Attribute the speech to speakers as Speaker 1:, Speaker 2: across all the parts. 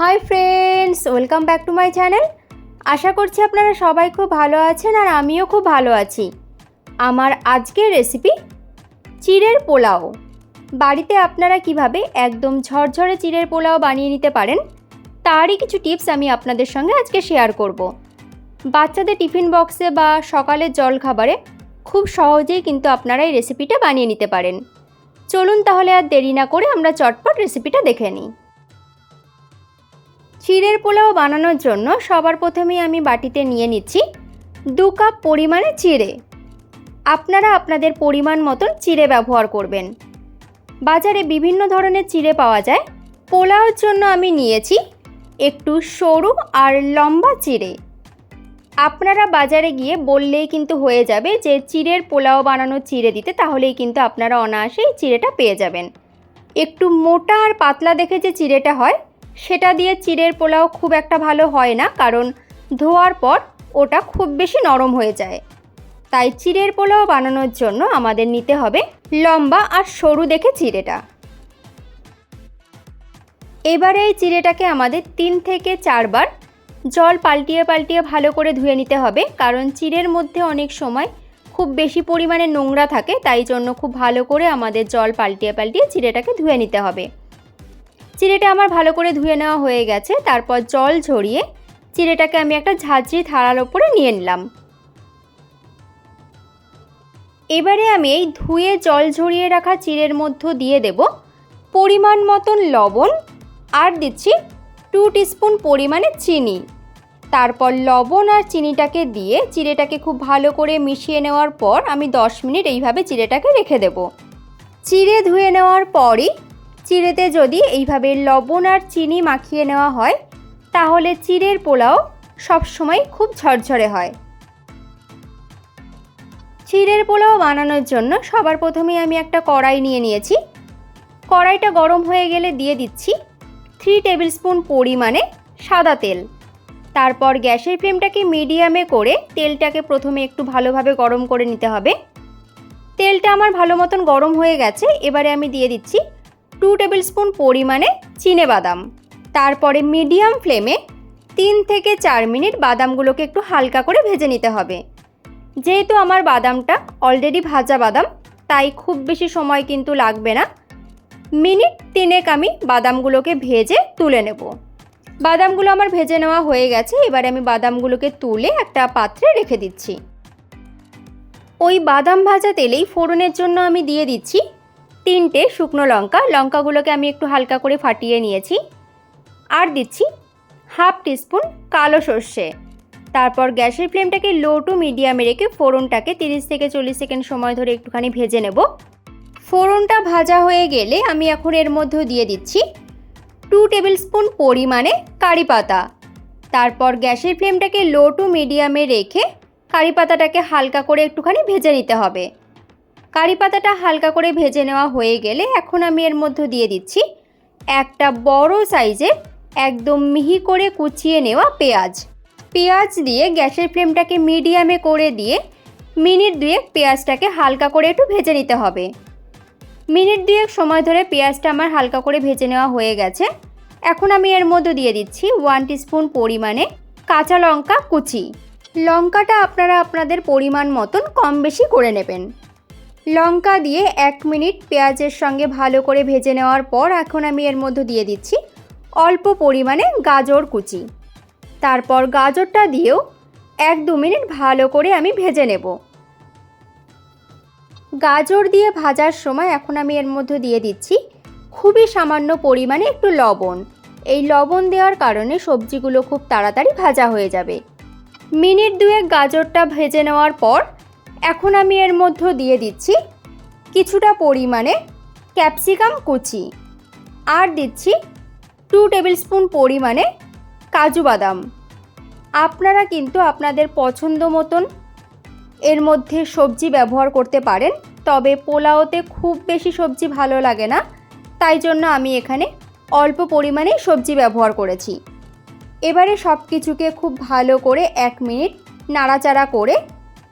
Speaker 1: Hi friends welcome back to my channel আশা করছি আপনারা সবাই খুব ভালো আছেন আর আমিও খুব ভালো আছি। আমার আজকের রেসিপি চিড়ের পোলাও। বাড়িতে আপনারা কীভাবে একদম ঝরঝরে চিড়ের পোলাও বানিয়ে নিতে পারেন, তারই কিছু টিপস আমি আপনাদের সঙ্গে আজকে শেয়ার করব। বাচ্চাদের টিফিন বক্সে বা সকালের জল খাবারে খুব সহজেই কিন্তু আপনারা এই রেসিপিটা বানিয়ে নিতে পারেন। চলুন তাহলে আর দেরি না করে আমরা চটপট রেসিপিটা দেখে নিই। চিড়ের পোলাও বানানোর জন্য সবার প্রথমেই আমি বাটিতে নিয়ে নিচ্ছি দু কাপ পরিমাণে চিড়ে। আপনারা আপনাদের পরিমাণ মতন চিড়ে ব্যবহার করবেন। বাজারে বিভিন্ন ধরনের চিড়ে পাওয়া যায়। পোলাওর জন্য আমি নিয়েছি একটু সরু আর লম্বা চিড়ে। আপনারা বাজারে গিয়ে বললেই কিন্তু হয়ে যাবে যে চিড়ের পোলাও বানানো চিড়ে দিতে, তাহলেই কিন্তু আপনারা অনায়াসেই চিড়েটা পেয়ে যাবেন। একটু মোটা আর পাতলা দেখে যে চিড়েটা হয় সেটা দিয়ে চিড়ের পোলাও খুব একটা ভালো হয় না, কারণ ধোয়ার পর ওটা খুব বেশি নরম হয়ে যায়। তাই চিড়ের পোলাও বানানোর জন্য আমাদের নিতে হবে লম্বা আর সরু দেখে চিড়েটা। এবারে এই চিড়েটাকে আমাদের তিন থেকে চারবার জল পাল্টিয়ে পাল্টিয়ে ভালো করে ধুয়ে নিতে হবে, কারণ চিড়ের মধ্যে অনেক সময় খুব বেশি পরিমাণে নোংরা থাকে, তাই জন্য খুব ভালো করে আমাদের জল পাল্টিয়ে পাল্টিয়ে চিড়েটাকে ধুয়ে নিতে হবে। চিড়েটা আমার ভালো করে ধুয়ে নেওয়া হয়ে গেছে, তারপর জল ঝরিয়ে চিড়েটাকে আমি একটা ঝাঁঝরি থালার ওপরে নিয়ে নিলাম। এবারে আমি এই ধুয়ে জল ঝরিয়ে রাখা চিড়ের মধ্য দিয়ে দেব পরিমাণ মতন লবণ আর দিচ্ছি টু টিস্পুন পরিমাণে চিনি। তারপর লবণ আর চিনিটাকে দিয়ে চিড়েটাকে খুব ভালো করে মিশিয়ে নেওয়ার পর আমি 10 মিনিট এইভাবে চিড়েটাকে রেখে দেব। চিড়ে ধুয়ে নেওয়ার পরই চিড়েতে যদি এইভাবে লবণ আর চিনি মাখিয়ে নেওয়া হয়, তাহলে চিড়ের পোলাও সবসময় খুব ঝরঝরে হয়। চিড়ের পোলাও বানানোর জন্য সবার প্রথমেই আমি একটা কড়াই নিয়ে নিয়েছি। কড়াইটা গরম হয়ে গেলে দিয়ে দিচ্ছি থ্রি টেবিল স্পুন পরিমাণে সাদা তেল। তারপর গ্যাসের ফ্লেমটাকে মিডিয়ামে করে তেলটাকে প্রথমে একটু ভালোভাবে গরম করে নিতে হবে। তেলটা আমার ভালো মতন গরম হয়ে গেছে, এবারে আমি দিয়ে দিচ্ছি টু টেবিল স্পুন পরিমাণে চিনে বাদাম। তারপরে মিডিয়াম ফ্লেমে তিন থেকে চার মিনিট বাদামগুলোকে একটু হালকা করে ভেজে নিতে হবে। যেহেতু আমার বাদামটা অলরেডি ভাজা বাদাম, তাই খুব বেশি সময় কিন্তু লাগবে না। মিনিট তিনেক আমি বাদামগুলোকে ভেজে তুলে নেব। বাদামগুলো আমার ভেজে নেওয়া হয়ে গেছে, এবারে আমি বাদামগুলোকে তুলে একটা পাত্রে রেখে দিচ্ছি। ওই বাদাম ভাজা তেলেই ফোড়নের জন্য আমি দিয়ে দিচ্ছি তিনটে শুকনো লঙ্কা, লঙ্কাগুলোকে আমি একটু হালকা করে ফাটিয়ে নিয়েছি। আর দিচ্ছি হাফ টিস্পুন কালো সর্ষে। তারপর গ্যাসের ফ্লেমটাকে লো টু মিডিয়ামে রেখে ফোড়নটাকে তিরিশ থেকে চল্লিশ সেকেন্ড সময় ধরে একটুখানি ভেজে নেব। ফোড়নটা ভাজা হয়ে গেলে আমি এখন এর মধ্যে দিয়ে দিচ্ছি টু টেবিল স্পুন পরিমাণে কারি পাতা। তারপর গ্যাসের ফ্লেমটাকে লো টু মিডিয়ামে রেখে কারি পাতাটাকে হালকা করে একটুখানি ভেজে নিতে হবে। কারি পাতাটা হালকা করে ভেজে নেওয়া হয়ে গেলে এখন আমি এর মধ্যে দিয়ে দিচ্ছি একটা বড় সাইজের একদম মিহি করে কুচিয়ে নেওয়া পেঁয়াজ। পেঁয়াজ দিয়ে গ্যাসের ফ্লেমটাকে মিডিয়ামে করে দিয়ে মিনিট দুয়েক পেঁয়াজটাকে হালকা করে একটু ভেজে নিতে হবে। মিনিট দুয়েক সময় ধরে পেঁয়াজটা আমার হালকা করে ভেজে নেওয়া হয়ে গেছে। এখন আমি এর মধ্যে দিয়ে দিচ্ছি ওয়ান টিস্পুন পরিমাণে কাঁচা লঙ্কা কুচি। লঙ্কাটা আপনারা আপনাদের পরিমাণ মতন কম বেশি করে নেবেন। লঙ্কা দিয়ে এক মিনিট পেঁয়াজের সঙ্গে ভালো করে ভেজে নেওয়ার পর এখন আমি এর মধ্যে দিয়ে দিচ্ছি অল্প পরিমাণে গাজর কুচি। তারপর গাজরটা দিয়েও এক দু মিনিট ভালো করে আমি ভেজে নেব। গাজর দিয়ে ভাজার সময় এখন আমি এর মধ্যে দিয়ে দিচ্ছি খুবই সামান্য পরিমাণে একটু লবণ। এই লবণ দেওয়ার কারণে সবজিগুলো খুব তাড়াতাড়ি ভাজা হয়ে যাবে। মিনিট দুয়েক গাজরটা ভেজে নেওয়ার পর এখন আমি এর মধ্যে দিয়ে দিচ্ছি কিছুটা পরিমাণে ক্যাপসিকাম কুচি। আর দিচ্ছি টু টেবিল স্পুন পরিমাণে কাজু বাদাম। আপনারা কিন্তু আপনাদের পছন্দ মতন এর মধ্যে সবজি ব্যবহার করতে পারেন, তবে পোলাওতে খুব বেশি সবজি ভালো লাগে না। তাই জন্য আমি এখানে অল্প পরিমাণেই সবজি ব্যবহার করেছি। এবারে সব কিছুকে খুব ভালো করে এক মিনিট নাড়াচাড়া করে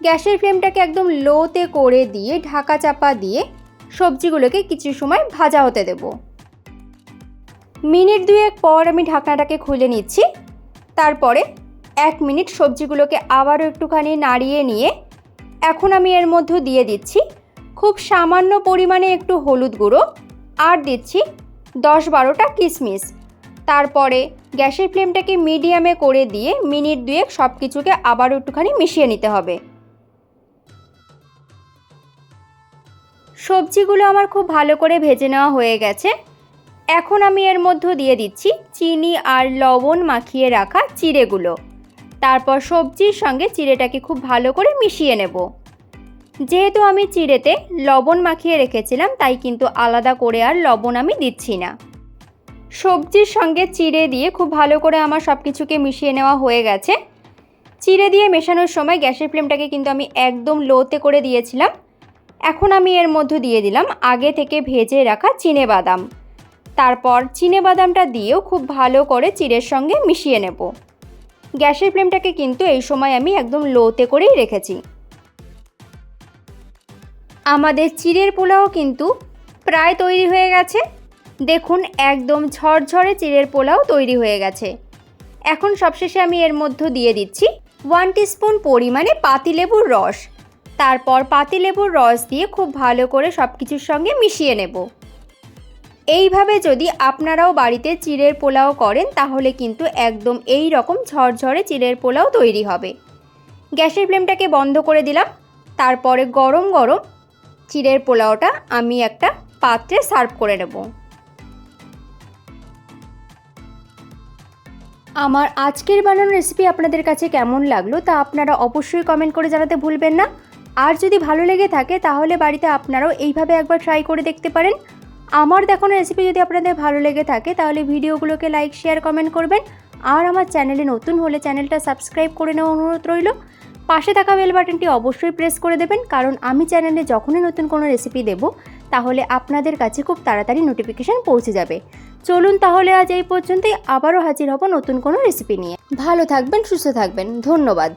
Speaker 1: গ্যাসের ফ্লেমটাকে একদম লোতে করে দিয়ে, ঢাকা চাপা দিয়ে সবজিগুলোকে কিছু সময় ভাজা হতে দেব। মিনিট দুয়েক পর আমি ঢাকনাটাকে খুলে নিচ্ছি। তারপরে এক মিনিট সবজিগুলোকে আবারও একটুখানি নাড়িয়ে নিয়ে এখন আমি এর মধ্যে দিয়ে দিচ্ছি খুব সামান্য পরিমাণে একটু হলুদ গুঁড়ো আর দিচ্ছি দশ বারোটা কিশমিশ। তারপরে গ্যাসের ফ্লেমটাকে মিডিয়ামে করে দিয়ে মিনিট দুয়েক সব কিছুকে আবারও একটুখানি মিশিয়ে নিতে হবে। সবজিগুলো আমার খুব ভালো করে ভেজে নেওয়া হয়ে গেছে। এখন আমি এর মধ্যে দিয়ে দিচ্ছি চিনি আর লবণ মাখিয়ে রাখা চিড়েগুলো। তারপর সবজির সঙ্গে চিড়েটাকে খুব ভালো করে মিশিয়ে নেব। যেহেতু আমি চিড়েতে লবণ মাখিয়ে রেখেছিলাম, তাই কিন্তু আলাদা করে আর লবণ আমি দিচ্ছি না। সবজির সঙ্গে চিড়ে দিয়ে খুব ভালো করে আমার সব কিছুকে মিশিয়ে নেওয়া হয়ে গেছে। চিড়ে দিয়ে মেশানোর সময় গ্যাসের ফ্লেমটাকে কিন্তু আমি একদম লোতে করে দিয়েছিলাম। এখন আমি এর মধ্যে দিয়ে দিলাম আগে থেকে ভেজে রাখা চিনে বাদাম। তারপর চিনে বাদামটা দিয়েও খুব ভালো করে চিড়ের সঙ্গে মিশিয়ে নেব। গ্যাসের ফ্লেমটাকে কিন্তু এই সময় আমি একদম লোতে করেই রেখেছি। আমাদের চিড়ের পোলাও কিন্তু প্রায় তৈরি হয়ে গেছে। দেখুন একদম ঝরঝরে চিড়ের পোলাও তৈরি হয়ে গেছে। এখন সবশেষে আমি এর মধ্যে দিয়ে দিচ্ছি ওয়ান টিস্পুন পরিমাণে পাতিলেবুর রস। তারপর পাতিলেবুর রস দিয়ে খুব ভালো করে সব কিছুর সঙ্গে মিশিয়ে নেব। এইভাবে যদি আপনারাও বাড়িতে চিড়ের পোলাও করেন, তাহলে কিন্তু একদম এই রকম ঝরঝরে চিড়ের পোলাও তৈরি হবে। গ্যাসের ফ্লেমটাকে বন্ধ করে দিলাম। তারপরে গরম গরম চিড়ের পোলাওটা আমি একটা পাত্রে সার্ভ করে নেব। আমার আজকের বানানো রেসিপি আপনাদের কাছে কেমন লাগল তা আপনারা অবশ্যই কমেন্ট করে জানাতে ভুলবেন না। আর যদি ভালো লেগে থাকে, তাহলে বাড়িতে আপনারাও এইভাবে একবার ট্রাই করে দেখতে পারেন। আমার দেখানো রেসিপি যদি আপনাদের ভালো লেগে থাকে, তাহলে ভিডিওগুলোকে লাইক শেয়ার কমেন্ট করবেন। আর আমার চ্যানেলে নতুন হলে চ্যানেলটা সাবস্ক্রাইব করে নেওয়া অনুরোধ রইল। পাশে থাকা বেল বাটনটি অবশ্যই প্রেস করে দেবেন, কারণ আমি চ্যানেলে যখনই নতুন কোনো রেসিপি দেব, তাহলে আপনাদের কাছে খুব তাড়াতাড়ি নোটিফিকেশান পৌঁছে যাবে। চলুন তাহলে আজ এই পর্যন্তই, আবারও হাজির হব নতুন কোনো রেসিপি নিয়ে। ভালো থাকবেন, সুস্থ থাকবেন, ধন্যবাদ।